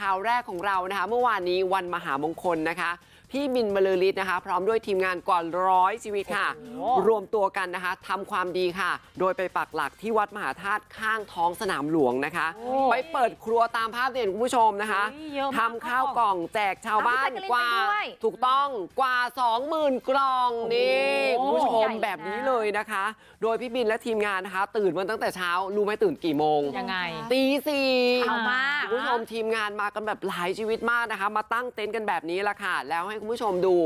ข่าวแรกของเรานะคะ เมื่อวานนี้วันมหามงคลนะคะ พี่บินบรรลือฤทธิ์นะคะ พร้อมด้วยทีมงานกว่าร้อยชีวิตค่ะ รวมตัวกันนะคะทำความดีค่ะ โดยไปปักหลักที่วัดมหาธาตุข้างท้องสนามหลวงนะคะโอ้ไปเปิดครัวตามภาพที่เห็นคุณผู้ชมนะคะเฮ้ยเยอะมาก ทำข้าวกล่องแจกชาวบ้านเอาพี่แจ๊กกะลีนกว่าไปด้วยถูกต้องกว่า 20,000 กล่องนี่โอ้คุณโหผู้ชมใหญ่นะ แบบนี้เลยนะคะ โดยพี่บินและทีมงานนะคะ ตื่นมาตั้งแต่เช้ารู้ไหมตื่นกี่โมงยังไง ตีสี่ เอามาก คุณผู้ชมทีมงานมากันแบบหลายชีวิตมากนะคะ มาตั้งเต็นท์กันแบบนี้ละค่ะ แล้วให้คุณผู้ชมดู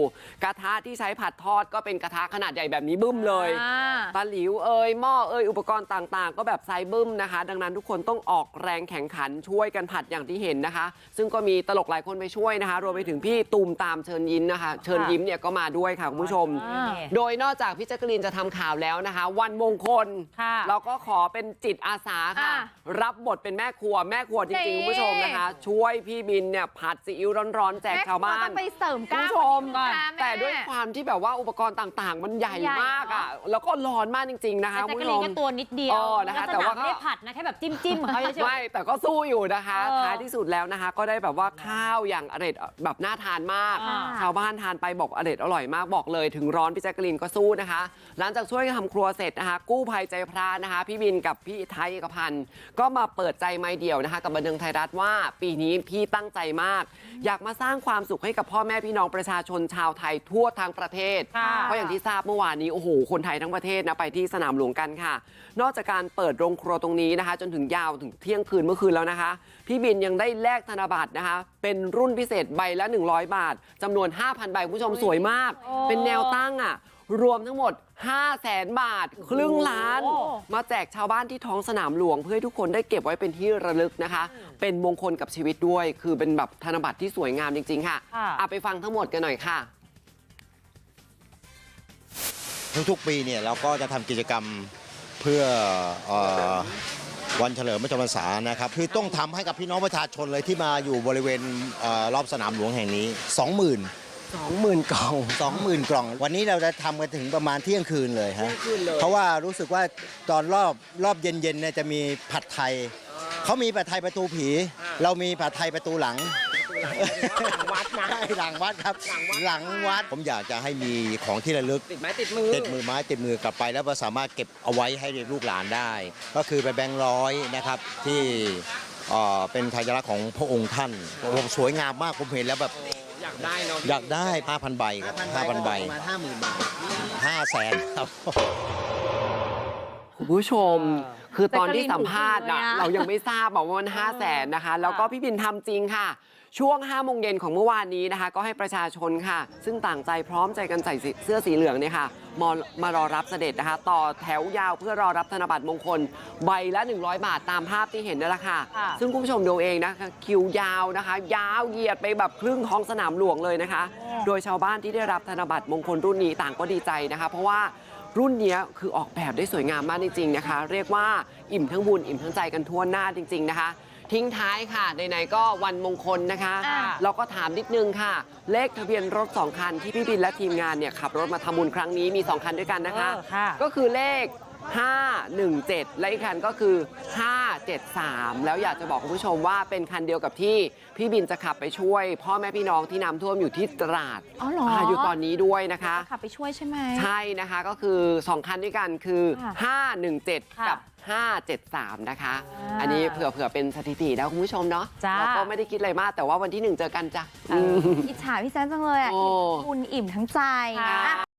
กระทะที่ใช้ผัดทอดก็เป็นกระทะขนาดใหญ่แบบนี้บึ้มเลยอ่าตาหลิวเอ่ยหม้อเอ่ยอุปกรณ์ต่างๆก็แบบไซส์บึ้มนะคะ ดังนั้นทุกคนต้องออกแรงแข่งขันช่วยกันผัดอย่างที่เห็นนะคะ ซึ่งก็มีตลกหลายคนไปช่วยนะคะ รวมไปถึงพี่ตูมตามเชิญยิ้มนะคะ เชิญยิ้มเนี่ยก็มาด้วยค่ะคุณผู้ชมอ่าโดยนอกจากพี่แจ๊กกะลีนจะทำข่าวแล้วนะคะ วันมงคลค่ะเราก็ขอเป็นจิตอาสาค่ะอะ รับบทเป็นแม่ครัวแม่ครัวจริงๆนี่คุณผู้ชมนะคะ ช่วยพี่บินเนี่ยผัดซีอิ๊วร้อนๆแจกแม่ชาวบ้าครันต้องไปเสริมกคุณล้ามผู้ชมก่อนนะม่แต่ด้วยความที่แบบว่าอุปกรณ์ต่างๆ มันใหญ่ใหญ่มากอะ แล้วก็ร้อนมากจริง ๆ นะคะแต่คุณแจ๊กผู้ชมกะลีนก็ตัวนิดเดียวอ๋อนะคะลักษณแต่ว่าก็ไม่ได้ผัดนะแค่แบบจิ้มจิ้มๆของเขาเฉยไม่แต่ก็สู้อยู่นะคะเออท้ายที่สุดแล้วนะคะ ก็ได้แบบว่าข้าวอย่างอร่อยแบบน่าทานมากอ่าชาวบ้านทานไปบอกอร่อยอร่อยมากบอกเลยถึงร้อนพี่แจ๊กกะลีนก็สู้นะคะ หลังจากช่วยกันทำครัวเสร็จนะคะ กู้ภัยใจพระนะคะ พี่บินกับพี่ไทยเอกพันธ์ก็มาเปิดใจไม่เดี่ยวนะคะ กับบันเทิงไทยรัฐว่า ปีนี้พี่ตั้งใจมาก อยากมาสร้างความสุขให้กับพ่อแม่พี่น้องประชาชนชาวไทยทั่วทางประเทศค่ะเพราะอย่างที่ทราบเมื่อวานนี้โอ้โหคนไทยทั้งประเทศนะไปที่สนามหลวงกันค่ะ นอกจากการเปิดโรงครัวตรงนี้นะคะ จนถึงยาวถึงเที่ยงคืนเมื่อคืนแล้วนะคะ พี่บินยังได้แลกธนบัตรนะคะเป็นรุ่นพิเศษใบละ 100 บาทจำนวน 5,000 ใบคุณผู้ชมสวยมากโอ้เป็นแนวตั้งอะ รวมทั้งหมด 5 0 0แสนบาท ครึ่งล้านโอ้มาแจกชาวบ้านที่ท้องสนามหลวง เพื่อให้ทุกคนได้เก็บไว้เป็นที่ระลึกนะคะ เป็นมงคลกับชีวิตด้วย คือเป็นแบบธนบัตรที่สวยงามจริง ๆ ค่ะค่ะเอาไปฟังทั้งหมดกันหน่อยค่ะ ทุกๆปีเนี่ยเราก็จะทำกิจกรรมเพื่อเออ วันเฉลิมพระชนมพรรษานะครับ คือต้องทำให้กับพี่น้องประชาชนเลยที่มาอยู่บริเวณเออรอบสนามหลวงแห่งนี้ 20,000 20,000 กล่อง 20,000 กล่อง วันนี้เราจะทำกันถึงประมาณเที่ยงคืนเลยฮะเที่ยงคืนเลยเพราะว่ารู้สึกว่าตอนรอบรอบเย็นๆเนี่ยจะมีผัดไทยเขามีผัดไทยประตูผี เรามีผัดไทยประตูหลัง หลังวัดนะ ใช่หลังวัดครับ หลังวัด ผมอยากจะให้มีของที่ระลึก ติดไม้ติดมือ ติดมือไม้ติดมือกลับไปแล้วก็สามารถเก็บเอาไว้ให้ลูกหลานได้ ก็คือเป็นแบงค์ร้อยนะครับที่เอ่อเป็นทายลักษณ์ของพระองค์ท่านโอ้โหสวยงามมากผมเห็นแล้วแบบอยากได้เนาะอยากได้ 5,000 ใบครับ5,000 ใบประมาณห้าหมื่นบาท 5แสนครับ คุณผู้ชม คือตอนที่สัมภาษณ์อะแต่กะลินถูกเลยอะเรายังไม่ทราบบอกว่ามัน5 0 0แสนนะคะ แล้วก็พี่บินทำจริงค่ะ ช่วง5โมงเย็นของเมื่อวานนี้นะคะ ก็ให้ประชาชนค่ะ ซึ่งต่างใจพร้อมใจกันใส่เสื้อสีเหลืองเนี่ยค่ะมามารอรับเสด็จนะคะ ต่อแถวยาวเพื่อรอรับธนบัตรมงคล ใบละ 100 บาทตามภาพที่เห็นนั่นแหละค่ะค่ะซึ่งคุณผู้ชมดูเองนะคะคิวยาวนะคะ ยาวเหยียดไปแบบครึ่งท้องสนามหลวงเลยนะคะ โดยชาวบ้านที่ได้รับธนบัตรมงคลรุ่นนี้ต่างก็ดีใจนะคะ เพราะว่า รุ่นเนี้ยคือออกแบบได้สวยงามมากจริงๆนะคะ เรียกว่าอิ่มทั้งบุญอิ่มทั้งใจกันทั่วหน้าจริง ๆนะคะ ทิ้งท้ายค่ะไหนๆก็วันมงคลนะคะอ่าเราก็ถามนิดนึงค่ะ เลขทะเบียนรถ 2 คันที่พี่บินและทีมงานเนี่ยขับรถมาทำบุญครั้งนี้มี 2 คันด้วยกันนะคะเออค่ะก็คือเลข 517 และอีกคันก็คือ 573 แล้วอยากจะบอกคุณผู้ชมว่าเป็นคันเดียวกับที่พี่บินจะขับไปช่วย พ่อแม่พี่น้องที่น้ำท่วมอยู่ที่ตราดอ๋อเหรอาอยู่ตอนนี้ด้วยนะคะขับไปช่วยใช่ไหมใช่นะคะก็คือ 2 คันด้วยกันคือค่ะ517ค่ะกับ 573 นะคะอ่าอันนี้เผื่อเผื่อเป็นสถิติแล้วคุณผู้ชมเนาะจ้าเราก็ไม่ได้คิดอะไรมากแต่ว่าวันที่หนึ่งเจอกันจ้ะเออมอิจฉาพี่แจ๊คจังเลยอะโอ้อิ่มบุญอิ่มทั้งใจค่ะอะ